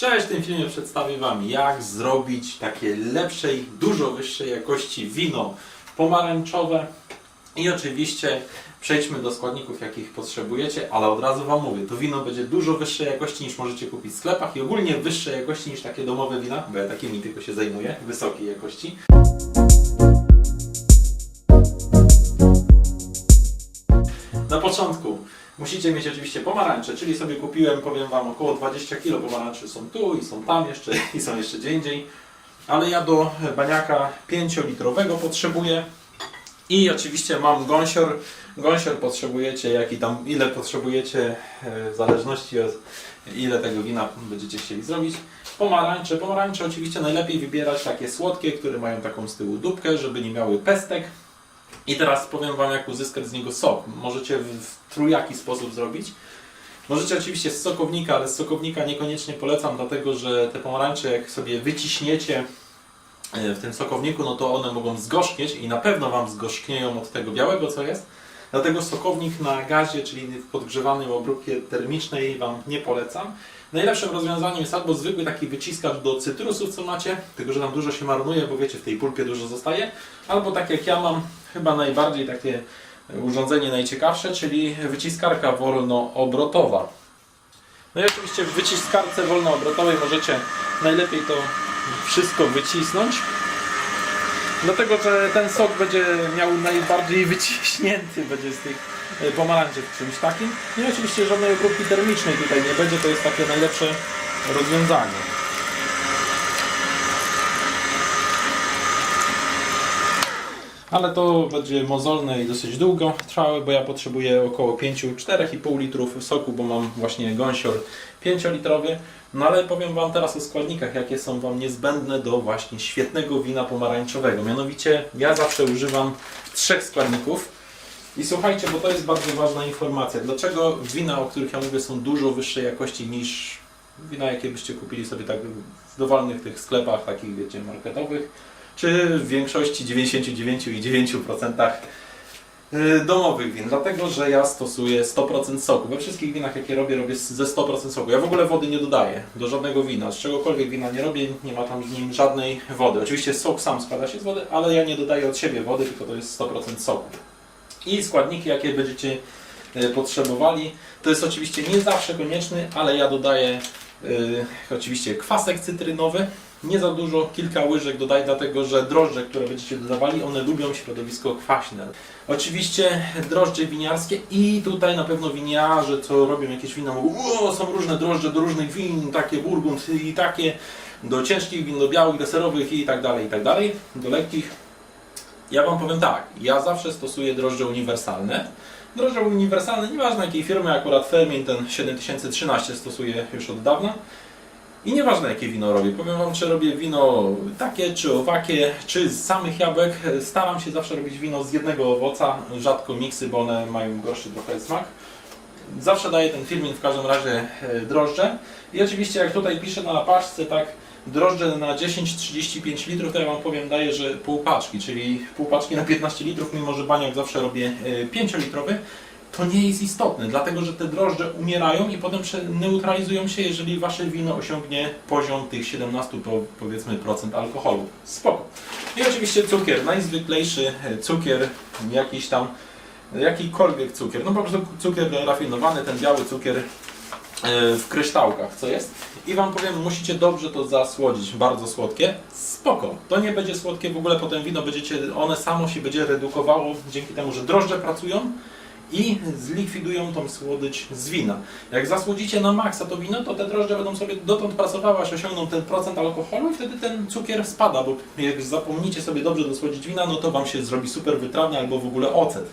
Cześć, w tym filmie przedstawię Wam jak zrobić takie lepszej, dużo wyższej jakości wino pomarańczowe i oczywiście przejdźmy do składników jakich potrzebujecie, ale od razu Wam mówię, to wino będzie dużo wyższej jakości niż możecie kupić w sklepach i ogólnie wyższej jakości niż takie domowe wina, bo ja takimi tylko się zajmuję, wysokiej jakości. Na początku musicie mieć oczywiście pomarańcze, czyli sobie kupiłem, powiem Wam, około 20 kg pomarańczy są tu i są tam jeszcze i są jeszcze gdzie indziej. Ale ja do baniaka 5-litrowego potrzebuję i oczywiście mam gąsior. Gąsior potrzebujecie, jaki tam, ile potrzebujecie, e, w zależności od ile tego wina będziecie chcieli zrobić. Pomarańcze, pomarańcze oczywiście najlepiej wybierać takie słodkie, które mają taką z tyłu dupkę, żeby nie miały pestek. I teraz powiem Wam, jak uzyskać z niego sok. Możecie w, trójaki sposób zrobić. Możecie oczywiście z sokownika, ale z sokownika niekoniecznie polecam, dlatego że te pomarańcze, jak sobie wyciśniecie e, w tym sokowniku, no to one mogą zgorzknieć i na pewno Wam zgorzknieją od tego białego, co jest. Dlatego sokownik na gazie, czyli w podgrzewanej obróbce termicznej Wam nie polecam. Najlepszym rozwiązaniem jest albo zwykły taki wyciskacz do cytrusów, co macie, tylko że tam dużo się marnuje, bo wiecie, w tej pulpie dużo zostaje. Albo tak jak ja mam, chyba najbardziej takie urządzenie najciekawsze, czyli wyciskarka wolnoobrotowa. No i oczywiście w wyciskarce wolnoobrotowej możecie najlepiej to wszystko wycisnąć. Dlatego, że ten sok będzie miał najbardziej wyciśnięty będzie z tych e, pomarańczy w czymś takim. No i oczywiście żadnej obróbki termicznej tutaj nie będzie, to jest takie najlepsze rozwiązanie. Ale to będzie mozolne i dosyć długo trwałe, bo ja potrzebuję około 5-4,5 litrów soku, bo mam właśnie gąsior 5-litrowy. No ale powiem Wam teraz o składnikach, jakie są Wam niezbędne do właśnie świetnego wina pomarańczowego. Mianowicie ja zawsze używam trzech składników. I słuchajcie, bo to jest bardzo ważna informacja. Dlaczego wina, o których ja mówię, są dużo wyższej jakości niż wina, jakie byście kupili sobie tak w dowolnych tych sklepach, takich wiecie, marketowych, czy w większości 99,9% y, domowych win, dlatego że ja stosuję 100% soku. We wszystkich winach, jakie robię, robię ze 100% soku. Ja w ogóle wody nie dodaję do żadnego wina. Z czegokolwiek wina nie robię, nie ma tam w nim żadnej wody. Oczywiście sok sam składa się z wody, ale ja nie dodaję od siebie wody, tylko to jest 100% soku. I składniki, jakie będziecie y, potrzebowali, to jest oczywiście nie zawsze konieczny, ale ja dodaję y, oczywiście kwasek cytrynowy. Nie za dużo, kilka łyżek dodaj, dlatego że drożdże, które będziecie dodawali, one lubią środowisko kwaśne. Oczywiście drożdże winiarskie i tutaj na pewno winiarze, co robią jakieś wina, mówią, są różne drożdże do różnych win, takie burgund i takie, do ciężkich win, do białych, deserowych i tak dalej, i tak dalej, do lekkich. Ja Wam powiem tak, ja zawsze stosuję drożdże uniwersalne. Drożdże uniwersalne, nieważne jakiej firmy, akurat Fermin ten 7013 stosuję już od dawna. I nieważne jakie wino robię, powiem Wam, czy robię wino takie, czy owakie, czy z samych jabłek. Staram się zawsze robić wino z jednego owoca, rzadko miksy, bo one mają gorszy trochę smak. Zawsze daję ten filmik w każdym razie e, drożdże. I oczywiście jak tutaj piszę na paczce, tak drożdże na 10-35 litrów, to ja Wam powiem, daję, że pół paczki, czyli pół paczki na 15 litrów, mimo że baniak zawsze robię 5-litrowy. To nie jest istotne, dlatego że te drożdże umierają i potem neutralizują się, jeżeli Wasze wino osiągnie poziom tych 17 po, powiedzmy procent alkoholu. Spoko. I oczywiście cukier, najzwyklejszy e, cukier, jakiś tam, jakikolwiek cukier, no po prostu cukier rafinowany, ten biały cukier e, w kryształkach, co jest. I Wam powiem, musicie dobrze to zasłodzić, bardzo słodkie. Spoko, to nie będzie słodkie, w ogóle potem wino będziecie, one samo się będzie redukowało dzięki temu, że drożdże pracują i zlikwidują tą słodycz z wina. Jak zasłodzicie na maksa to wino, to te drożdże będą sobie dotąd pracowały, aż osiągną ten procent alkoholu i wtedy ten cukier spada, bo jak zapomnicie sobie dobrze dosłodzić wina, no to Wam się zrobi super wytrawny albo w ogóle ocet.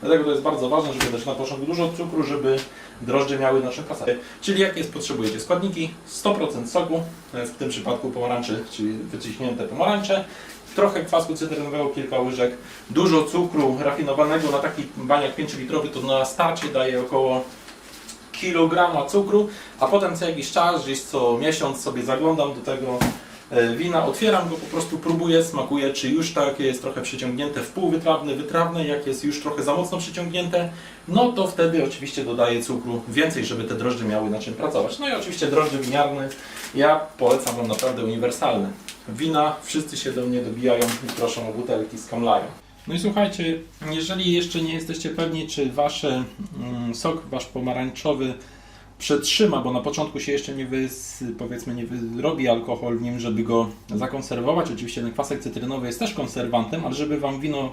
Dlatego to jest bardzo ważne, żeby dać na początku dużo cukru, żeby drożdże miały na czym pracować. Czyli jakie potrzebujecie składniki? 100% soku, w tym przypadku pomarańczy, czyli wyciśnięte pomarańcze, trochę kwasku cytrynowego, kilka łyżek, dużo cukru rafinowanego na taki baniak 5-litrowy, to na starcie daje około kilograma cukru, a potem co jakiś czas, gdzieś co miesiąc sobie zaglądam do tego wina, otwieram go, po prostu próbuję, smakuję, czy już takie jest trochę przyciągnięte w pół wytrawne, wytrawne, jak jest już trochę za mocno przyciągnięte, no to wtedy oczywiście dodaję cukru więcej, żeby te drożdże miały na czym pracować. No i oczywiście drożdże winiarne, ja polecam Wam naprawdę uniwersalne. Wina, wszyscy się do mnie dobijają i proszą o butelki z Comlają. No i słuchajcie, jeżeli jeszcze nie jesteście pewni, czy wasz mm, sok, wasz pomarańczowy przetrzyma, bo na początku się jeszcze nie wys, powiedzmy nie wyrobi alkohol w nim, żeby go zakonserwować. Oczywiście ten kwasek cytrynowy jest też konserwantem, ale żeby wam wino,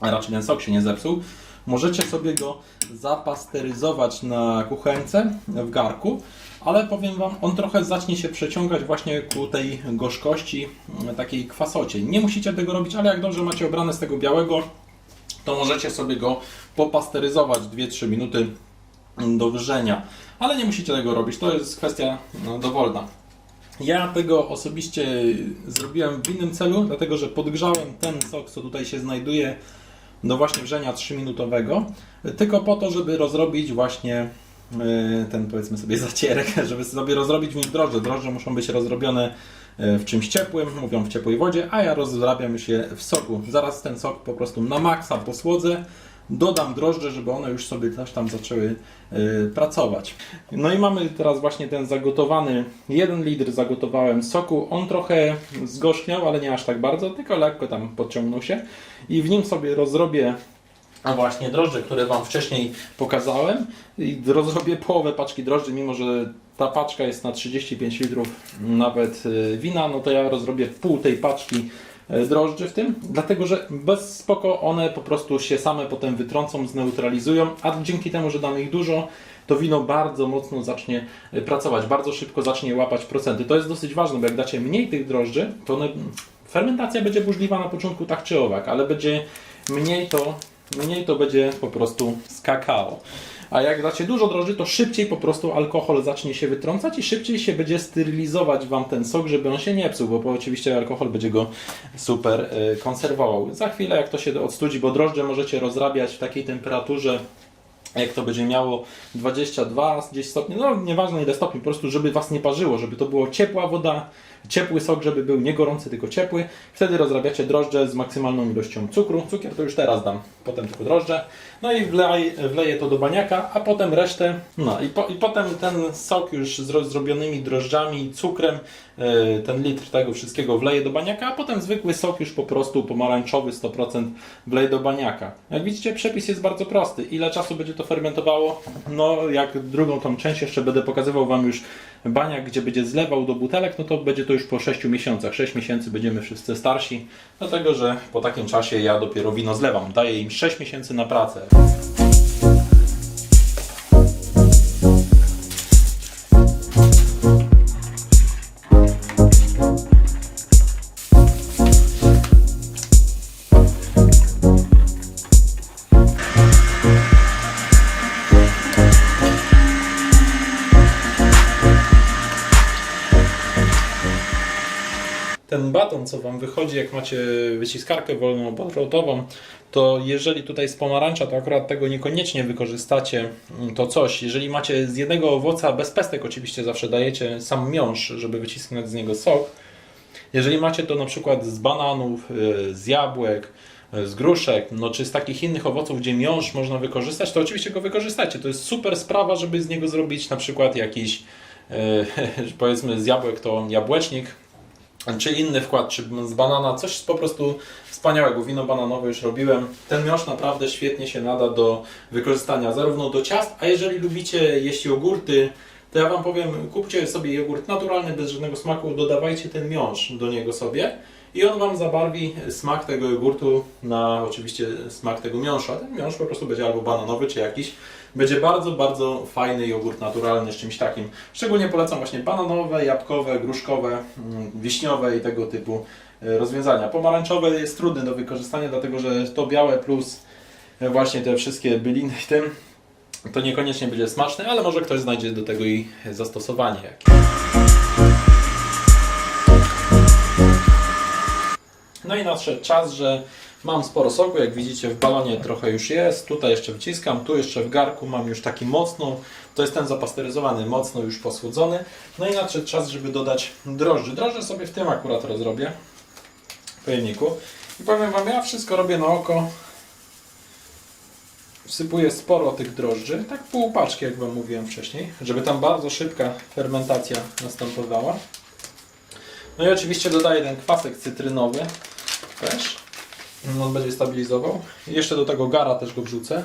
a raczej ten sok się nie zepsuł, możecie sobie go zapasteryzować na kuchence w garku, ale powiem wam, on trochę zacznie się przeciągać właśnie ku tej gorzkości, mm, takiej kwasocie. Nie musicie tego robić, ale jak dobrze macie obrane z tego białego, to możecie sobie go popasteryzować 2-3 minuty do wrzenia. Ale nie musicie tego robić, to jest kwestia no, dowolna. Ja tego osobiście zrobiłem w innym celu, dlatego że podgrzałem ten sok, co tutaj się znajduje, do właśnie wrzenia 3-minutowego, tylko po to, żeby rozrobić właśnie y, ten powiedzmy sobie zacierek, żeby sobie rozrobić w nim drożdże. Drożdże muszą być rozrobione y, w czymś ciepłym, mówią w ciepłej wodzie, a ja rozrabiam je w soku. Zaraz ten sok po prostu na maksa posłodzę, dodam drożdże, żeby one już sobie też tam zaczęły y, pracować. No i mamy teraz właśnie ten zagotowany, 1 litr zagotowałem soku, on trochę zgorzkniał, ale nie aż tak bardzo, tylko lekko tam podciągnął się. I w nim sobie rozrobię a właśnie drożdże, które Wam wcześniej pokazałem. I rozrobię połowę paczki drożdży, mimo że ta paczka jest na 35 litrów nawet y, wina, no to ja rozrobię pół tej paczki y, drożdży w tym, dlatego że bez spoko one po prostu się same potem wytrącą, zneutralizują, a dzięki temu, że damy ich dużo, to wino bardzo mocno zacznie y, pracować, bardzo szybko zacznie łapać procenty. To jest dosyć ważne, bo jak dacie mniej tych drożdży, to one, fermentacja będzie burzliwa na początku tak czy owak, ale będzie mniej to mniej to będzie po prostu z kakao. A jak dacie dużo drożdży, to szybciej po prostu alkohol zacznie się wytrącać i szybciej się będzie sterylizować Wam ten sok, żeby on się nie psuł, bo oczywiście alkohol będzie go super y, konserwował. Za chwilę jak to się odstudzi, bo drożdże możecie rozrabiać w takiej temperaturze jak to będzie miało 22 gdzieś stopni, no nieważne ile stopni, po prostu żeby Was nie parzyło, żeby to było ciepła woda, ciepły sok, żeby był nie gorący, tylko ciepły. Wtedy rozrabiacie drożdże z maksymalną ilością cukru. Cukier to już teraz dam, potem tylko drożdże. No i wlej, wleję to do baniaka, a potem resztę, no i, po, i potem ten sok już z zrobionymi drożdżami, cukrem, yy, ten litr tego wszystkiego wleję do baniaka, a potem zwykły sok już po prostu pomarańczowy 100% wleję do baniaka. Jak widzicie przepis jest bardzo prosty. Ile czasu będzie to fermentowało? No jak drugą tą część jeszcze będę pokazywał Wam już baniak, gdzie będzie zlewał do butelek, no to będzie to już po 6 miesiącach. 6 miesięcy będziemy wszyscy starsi, dlatego że po takim czasie ja dopiero wino zlewam. Daję im 6 miesięcy na pracę. Yeah. Co Wam wychodzi, jak macie wyciskarkę wolną obrotową, to jeżeli tutaj z pomarańcza, to akurat tego niekoniecznie wykorzystacie, mm, to coś. Jeżeli macie z jednego owoca, bez pestek oczywiście zawsze dajecie sam miąższ, żeby wycisnąć z niego sok. Jeżeli macie to na przykład z bananów, y, z jabłek, y, z gruszek, no czy z takich innych owoców, gdzie miąższ można wykorzystać, to oczywiście go wykorzystacie. To jest super sprawa, żeby z niego zrobić na przykład jakiś, y, powiedzmy z jabłek to jabłecznik, czy inny wkład, czy z banana, coś po prostu wspaniałego. Wino bananowe już robiłem. Ten miąższ naprawdę świetnie się nada do wykorzystania zarówno do ciast, a jeżeli lubicie jeść jogurty, to ja Wam powiem, kupcie sobie jogurt naturalny, bez żadnego smaku, dodawajcie ten miąższ do niego sobie i on Wam zabarwi smak tego jogurtu na oczywiście smak tego miąższa. Ten miąższ po prostu będzie albo bananowy, czy jakiś. Będzie bardzo, bardzo fajny jogurt naturalny z czymś takim. Szczególnie polecam właśnie bananowe, jabłkowe, gruszkowe, mm, wiśniowe i tego typu e, rozwiązania. Pomarańczowe jest trudny do wykorzystania, dlatego że to białe plus e, właśnie te wszystkie byliny w tym, to niekoniecznie będzie smaczne, ale może ktoś znajdzie do tego i zastosowanie No i nadszedł czas, że Mam sporo soku, jak widzicie w balonie trochę już jest, tutaj jeszcze wciskam, tu jeszcze w garku mam już taki mocno, to jest ten zapasteryzowany, mocno już posłodzony. No i nadszedł czas, żeby dodać drożdży. Drożdże sobie w tym akurat rozrobię, w pojemniku. I powiem Wam, ja wszystko robię na oko, wsypuję sporo tych drożdży, tak pół paczki, jak Wam mówiłem wcześniej, żeby tam bardzo szybka fermentacja następowała. No i oczywiście dodaję ten kwasek cytrynowy też. On będzie stabilizował. Jeszcze do tego gara też go wrzucę.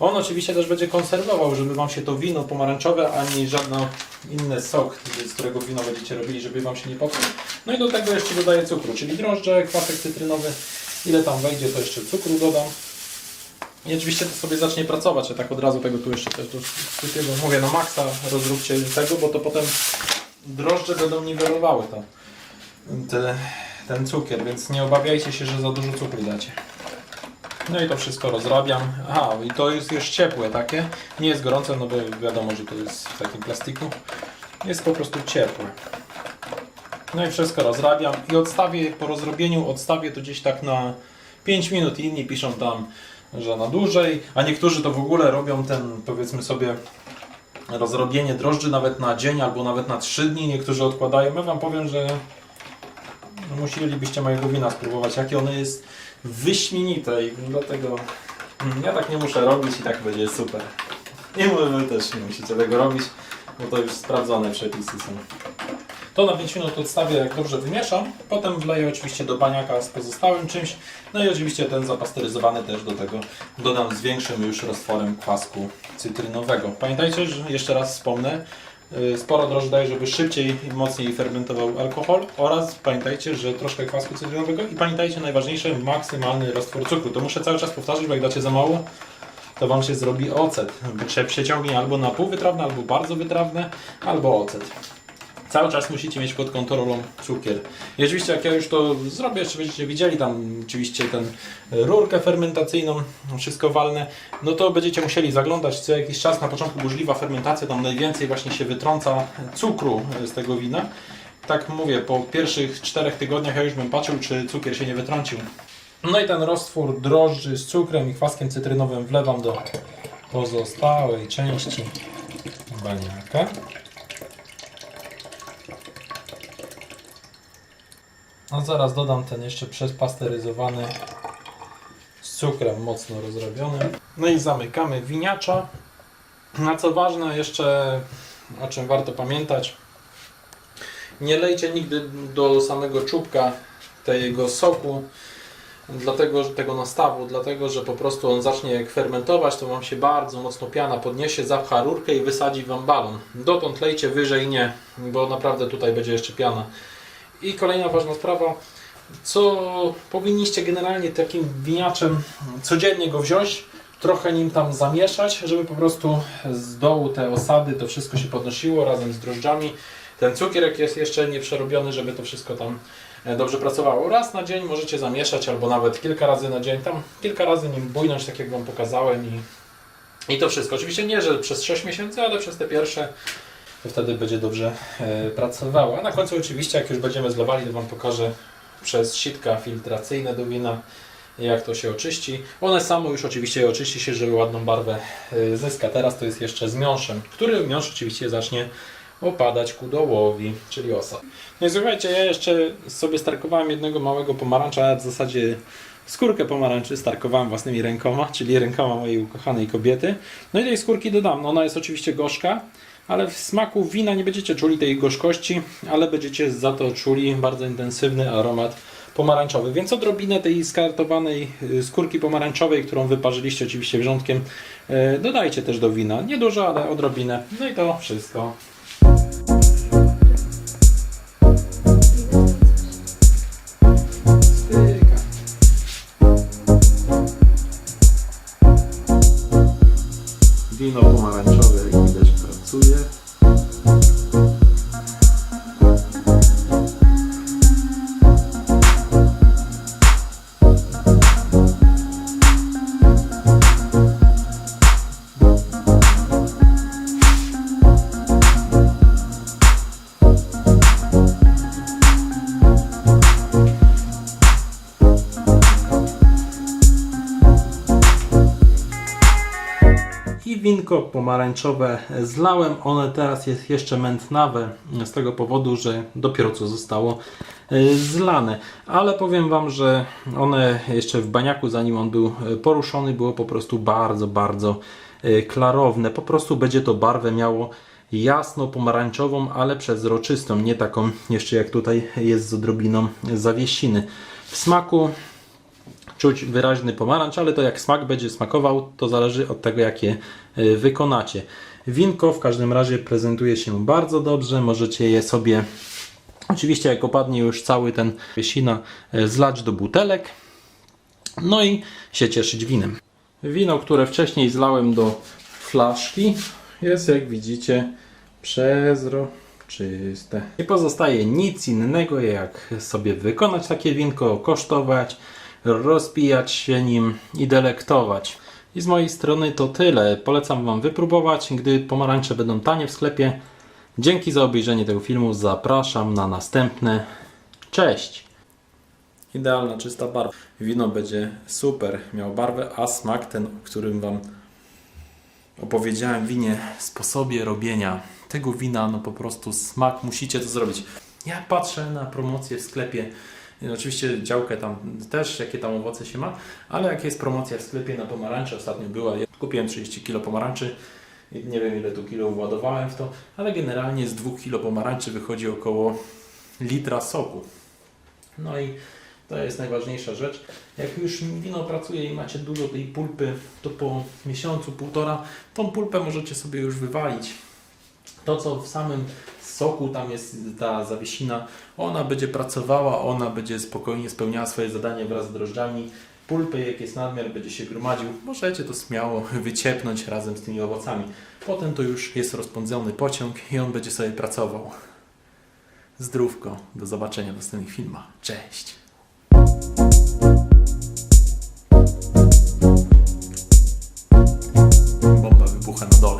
On oczywiście też będzie konserwował, żeby Wam się to wino pomarańczowe, ani żadno inny sok, z którego wino będziecie robili, żeby Wam się nie popsuł. No i do tego jeszcze dodaję cukru, czyli drożdże, kwasek cytrynowy. Ile tam wejdzie, to jeszcze cukru dodam. I oczywiście to sobie zacznie pracować, ja tak od razu tego tu jeszcze też bo mówię, na maksa rozróbcie tego, bo to potem drożdże będą niwelowały to, te, ten cukier, więc nie obawiajcie się, że za dużo cukru dacie. No i to wszystko rozrabiam. Aha, i to jest już ciepłe takie, nie jest gorące, no bo wiadomo, że to jest w takim plastiku. Jest po prostu ciepłe. No i wszystko rozrabiam i odstawię, po rozrobieniu odstawię to gdzieś tak na 5 minut. Inni piszą tam, że na dłużej, a niektórzy to w ogóle robią ten, powiedzmy sobie, rozrobienie drożdży nawet na dzień albo nawet na 3 dni. Niektórzy odkładają. Ja Wam powiem, że musielibyście mojego wina spróbować, jakie ono jest wyśmienite i dlatego mm, ja tak nie muszę robić i tak będzie super. I wy też nie musicie tego robić, bo to już sprawdzone przepisy są. To na 5 minut odstawię, jak dobrze wymieszam. Potem wleję oczywiście do baniaka z pozostałym czymś. No i oczywiście ten zapasteryzowany też do tego dodam z większym już roztworem kwasku cytrynowego. Pamiętajcie, że jeszcze raz wspomnę, sporo drożdży daje, żeby szybciej i mocniej fermentował alkohol oraz pamiętajcie, że troszkę kwasku cytrynowego i pamiętajcie najważniejsze, maksymalny roztwór cukru. To muszę cały czas powtarzać, bo jak dacie za mało, to Wam się zrobi ocet. Prze- Przeciągnie albo na pół wytrawne, albo bardzo wytrawne, albo ocet. Cały czas musicie mieć pod kontrolą cukier. I oczywiście jak ja już to zrobię, jeszcze będziecie widzieli tam oczywiście ten rurkę fermentacyjną, wszystko walne, no to będziecie musieli zaglądać co jakiś czas. Na początku burzliwa fermentacja, tam najwięcej właśnie się wytrąca cukru z tego wina. Tak mówię, po pierwszych czterech tygodniach ja już bym patrzył, czy cukier się nie wytrącił. No i ten roztwór drożdży z cukrem i kwaskiem cytrynowym wlewam do pozostałej części baniaka. No zaraz dodam ten jeszcze przespasteryzowany z cukrem mocno rozrobionym. No i zamykamy winiacza. Na co ważne jeszcze, o czym warto pamiętać, nie lejcie nigdy do samego czubka tego soku, dlatego, tego nastawu, dlatego, że po prostu on zacznie fermentować, to Wam się bardzo mocno piana podniesie, zapcha rurkę i wysadzi Wam balon. Dotąd lejcie wyżej nie, bo naprawdę tutaj będzie jeszcze piana. I kolejna ważna sprawa, co powinniście generalnie takim winiaczem codziennie go wziąć, trochę nim tam zamieszać, żeby po prostu z dołu te osady, to wszystko się podnosiło razem z drożdżami. Ten cukier jak jest jeszcze nie przerobiony, żeby to wszystko tam e, dobrze pracowało. Raz na dzień możecie zamieszać, albo nawet kilka razy na dzień, tam kilka razy nim bujnąć, tak jak Wam pokazałem i, i to wszystko. Oczywiście nie, że przez 6 miesięcy, ale przez te pierwsze to wtedy będzie dobrze e, pracowało. A na końcu oczywiście, jak już będziemy zlewali, to Wam pokażę przez sitka filtracyjne do wina, jak to się oczyści. One samo już oczywiście oczyści się, żeby ładną barwę e, zyska. Teraz to jest jeszcze z miąższem, który miąższ oczywiście zacznie opadać ku dołowi, czyli osad. No i słuchajcie, ja jeszcze sobie starkowałem jednego małego pomarańcza, a w zasadzie skórkę pomarańczy starkowałem własnymi rękoma, czyli rękoma mojej ukochanej kobiety. No i tej skórki dodam. No ona jest oczywiście gorzka, ale w smaku wina nie będziecie czuli tej gorzkości, ale będziecie za to czuli bardzo intensywny aromat pomarańczowy. Więc odrobinę tej skartowanej y, skórki pomarańczowej, którą wyparzyliście oczywiście wrzątkiem, y, dodajcie też do wina. Nie dużo, ale odrobinę. No i to wszystko. Wino pomarańczowe, pomarańczowe zlałem. One teraz jest jeszcze mętnawe z tego powodu, że dopiero co zostało e, zlane. Ale powiem Wam, że one jeszcze w baniaku, zanim on był e, poruszony, było po prostu bardzo, bardzo e, klarowne. Po prostu będzie to barwę miało jasno pomarańczową, ale przezroczystą, nie taką jeszcze jak tutaj jest z odrobiną zawiesiny. W smaku czuć wyraźny pomarańcz, ale to jak smak będzie smakował, to zależy od tego, jakie y, wykonacie. Winko w każdym razie prezentuje się bardzo dobrze. Możecie je sobie, oczywiście jak opadnie już cały ten wiesina, y, zlać do butelek. No i się cieszyć winem. Wino, które wcześniej zlałem do flaszki, jest jak widzicie przezroczyste. Nie pozostaje nic innego, jak sobie wykonać takie winko, kosztować, rozpijać się nim i delektować. I z mojej strony to tyle. Polecam Wam wypróbować, gdy pomarańcze będą tanie w sklepie. Dzięki za obejrzenie tego filmu. Zapraszam na następne. Cześć! Idealna, czysta barwa. Wino będzie super, miał barwę, a smak ten, o którym Wam opowiedziałem winie, sposobie robienia tego wina, no po prostu smak, musicie to zrobić. Ja patrzę na promocję w sklepie, oczywiście działkę tam też, jakie tam owoce się ma, ale jak jest promocja w sklepie na pomarańcze, ostatnio była, kupiłem 30 kg pomarańczy, nie wiem ile tu kilo władowałem w to, ale generalnie z 2 kg pomarańczy wychodzi około litra soku. No i to jest najważniejsza rzecz. Jak już wino pracuje i macie dużo tej pulpy, to po miesiącu, półtora, tą pulpę możecie sobie już wywalić. To, co w samym soku tam jest ta zawiesina, ona będzie pracowała, ona będzie spokojnie spełniała swoje zadanie wraz z drożdżami. Pulpy, jak jest nadmiar, będzie się gromadził. Możecie to śmiało wyciepnąć razem z tymi owocami. Potem to już jest rozpędzony pociąg i on będzie sobie pracował. Zdrówko, do zobaczenia w następnych filmach. Cześć! Bomba wybucha na dole.